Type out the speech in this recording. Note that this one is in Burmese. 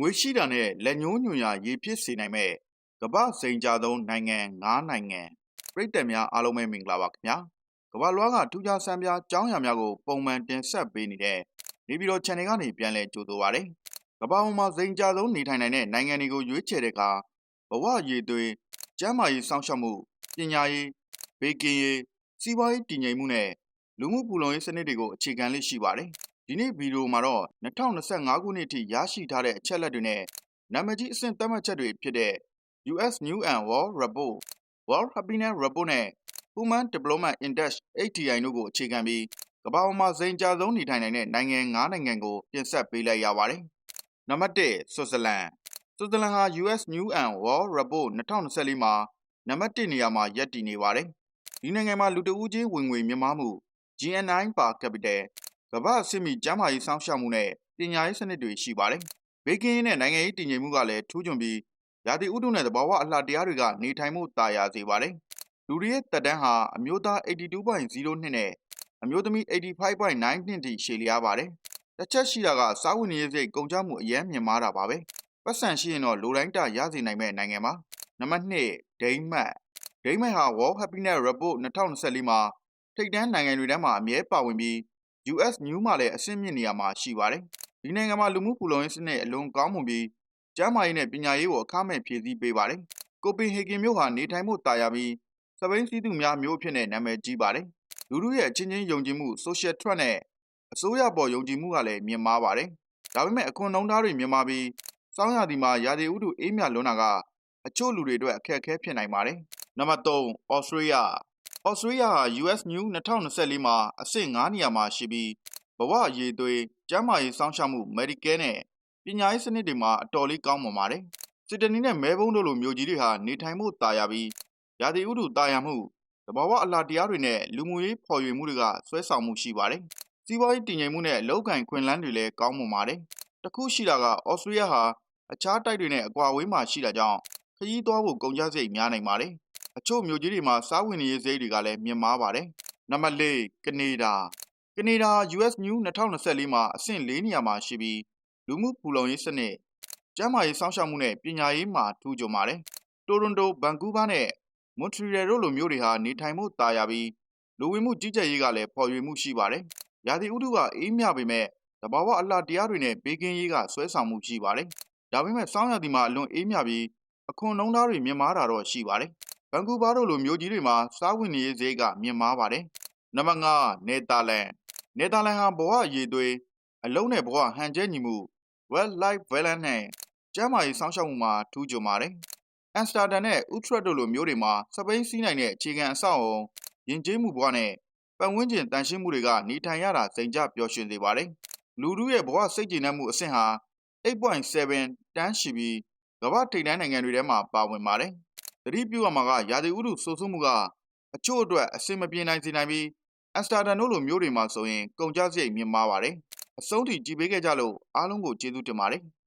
ငွေရှိတာနဲ့လက်ညှိုးညွန်ရာရေဖြစ်စေနိုင်မဲ့ကမ္ဘာစိန်ကြသုံးနိုင်ငံ9နိုင်ငံပြည်သက်များအားလုံးပဲမင်္ဂလာပါခင်ဗျာကမ္ဘာလွှားကထူးခြားဆန်းပြားကြောင်းရာများကိုပုံမှန်တင်ဆက်ပေးနေတဲ့နေပြည်တော် channel ကနေပြန်လည်ကြိုဆိုပါရစေကမ္ဘာပေါ်မှာစိန်ကြသုံးနေထိုင်နိုင်တဲ့နိုင်ငံတွေကိုရွေးချယ်တဲ့အခါဘဝရည်သွေးကျန်းမာရေးစောင့်ရှောက်မှုပညာရေးဘေးကင်းရေးစီးပွားရေးတည်ငြိမ်မှုနဲ့လူမှုပူလုံရေးစနစ်တွေကိုအခြေခံလေးရှိပါတယ် ဒီနေ့ဗီဒီယိုမှာတော့2025ခုနှစ်အထိရရှိထားတဲ့အချက်လက်တွေနဲ့နာမည်ကြီးအဆင့်သတ်မှတ်ချက်တွေဖြစ်တဲ့ US New and World Report, World Happiness Report နဲ့ Human Development Index (HDI) တို့ကိုအခြေခံပြီးကမ္ဘာပေါ်မှာဇိမ်ကြဆုံးနေထိုင်နိုင်တဲ့နိုင်ငံ9နိုင်ငံကိုပြင်ဆက်ပေးလိုက်ရပါတယ်။နံပါတ်1ဆွစ်ဇာလန်ဆွစ်ဇာလန်ဟာ US New and World Report 2024မှာနံပါတ်1နေရာမှာရပ်တည်နေပါတယ်။ဒီနိုင်ငံမှာလူတဦးချင်းဝင်ငွေမြင့်မားမှု GNI per capita ကမ္ဘာ့စစ်မီကျန်းမာရေးစောင့်ရှောက်မှုနဲ့ပညာရေးစနစ်တွေရှိပါတယ်။ဘေးကင်းရေးနဲ့နိုင်ငံရေးတည်ငြိမ်မှုကလည်းထူးချွန်ပြီးရာသီဥတုနဲ့သဘာဝအလှတရားတွေကနေထိုင်မှုတာယာစေပါတယ်။လူတွေရဲ့တက်တန်းဟာအမျိုးသား82.0နှစ်နဲ့အမျိုးသမီး85.9နှစ်ထိရှည်လျားပါတယ်။တစ်ချက်ရှိတာကစားဝတ်နေရေးစိတ်ကုန်ကျမှုအရင်မြင့်မားတာပါပဲ။ပတ်စံရှိရင်တော့လူတိုင်းတရစေနိုင်မဲ့နိုင်ငံပါ။နံပါတ်2ဒိန်းမတ်ဒိန်းမတ်ဟာ World Happiness Report 2024မှာထိပ်တန်းနိုင်ငံတွေထဲမှာအမြဲပါဝင်ပြီး US New မှာလည်းအဆင့်မြင့်နေရာမှာရှိပါတယ်။ဒီနိုင်ငံမှာလူမှုပူလုံရေးစနစ်အလွန်ကောင်းမွန်ပြီးကျန်းမာရေးနဲ့ပညာရေးကိုအခမဲ့ဖြည့်ဆည်းပေးပါတယ်။ကိုပင်ဟေဂင်မြို့ဟာနေထိုင်မှုတာယာပြီးစပိန်စီးသူများမြို့အဖြစ်နဲ့နာမည်ကြီးပါတယ်။လူလူရဲ့အချင်းချင်းယုံကြည်မှု social trust နဲ့အစိုးရပေါ်ယုံကြည်မှုကလည်းမြင့်မားပါတယ်။ဒါပေမဲ့အခွန်နှုန်းသားတွေမြင့်မားပြီးစောင်းရသည်မှာရာသီဥတုအေးမြလွန်းတာကအချို့လူတွေအတွက်အခက်အခဲဖြစ်နိုင်ပါတယ်။နံပါတ်3ဩစတြေးလျ ဩစတြေးလျဟာ US New 2024မှာအဆင့်9နေရာမှာရှိပြီးဘဝအရေးသွေးကျန်းမာရေးစောင့်ရှောက်မှု Medicare နဲ့ပညာရေးစနစ်တွေမှာအတော်လေးကောင်းမွန်ပါတယ်။စစ်တနီနဲ့မဲဘုံတို့လိုမျိုးကြီးတွေဟာနေထိုင်မှုတာယာပြီးရာသီဥတုတာယာမှုတဘာဝအလားတရားတွေနဲ့လူမှုရေးဖော်ရွေမှုတွေကဆွဲဆောင်မှုရှိပါတယ်။စီးပွားရေးတည်ငြိမ်မှုနဲ့လောက်ကန်ခွင်လန်းတွေလည်းကောင်းမွန်ပါတယ်။တခုရှိတာကဩစတြေးလျဟာအခြားတိုက်တွေနဲ့အကွာအဝေးမှာရှိတာကြောင့်ခရီးသွားဖို့ကုန်ကျစရိတ်များနိုင်ပါတယ်။ အချို့မြို့ကြီးတွေမှာစားဝင်နေရေးစရိတ်တွေကလည်းမြင့်မားပါတယ်။နံပါတ်၄ကနေဒါကနေဒါ US New 2024မှာအဆင့်၄နေရာမှာရှိပြီးလူမှုပူလုံရေးစနစ်ကျန်းမာရေးစောင့်ရှောက်မှုနဲ့ပညာရေးမှာထူးချွန်ပါတယ်။တိုရွန်တို၊ဘန်ကူးဗားနဲ့မွန်ထရီရယ်တို့လိုမြို့တွေဟာနေထိုင်မှုတာယာပြီးလူဝင်မှုကြီးကြပ်ရေးကလည်းပေါ်ရွေမှုရှိပါတယ်။ရာသီဥတုကအေးမြပေမဲ့တဘာဝအလှတရားတွေနဲ့ဘေးကင်းရေးကဆွဲဆောင်မှုရှိပါတယ်။ဒါပေမဲ့စောင်းရာသီမှာအလွန်အေးမြပြီးအခွန်နှုံးသားတွေမြင့်မားတာတော့ရှိပါတယ်။ ဘန်ကူးဗားတို့လိုမြို့ကြီးတွေမှာစားဝင်နေရေးဈေးကမြင့်မားပါတယ်။နံပါတ်5နယ်သာလန်နယ်သာလန်ဟာဘဝအရေးသွေးအလုံးနဲ့ဘဝဟန်ကျဲညီမှု well life balance နဲ့ကျန်းမာရေးစောင့်ရှောက်မှုမှာထူးချွန်ပါတယ်။အမ်စတာဒမ်နဲ့ဥထရက်တို့လိုမျိုးတွေမှာစပိန်စီးနိုင်တဲ့အခြေခံအဆောက်အအုံယဉ်ကျေးမှုဘဝနဲ့ပတ်ဝန်းကျင်တန်ရှင်းမှုတွေကနေထိုင်ရတာစိန်ကြပျော်ရွှင်စေပါတယ်။လူတို့ရဲ့ဘဝစိတ်ကြည်နပ်မှုအဆင့်ဟာ8.7တန်းရှိပြီးကမ္ဘာထိပ်တန်းနိုင်ငံတွေထဲမှာပါဝင်ပါတယ်။သ တိပြုရမှာက ရာသီဥတုဆိုးဆိုးမှုက အချို့အတွက် အဆင်မပြေနိုင်စေနိုင်ပြီးအမ်စတာဒမ်တို့လိုမျိုးတွေမှာဆိုရင် ကုန်ကျစရိတ်မြင့်မားပါတယ်။အဆုံးထိ ကြည်ပေးခဲ့ကြလို့ အားလုံးကို ကျေးဇူးတင်ပါတယ်။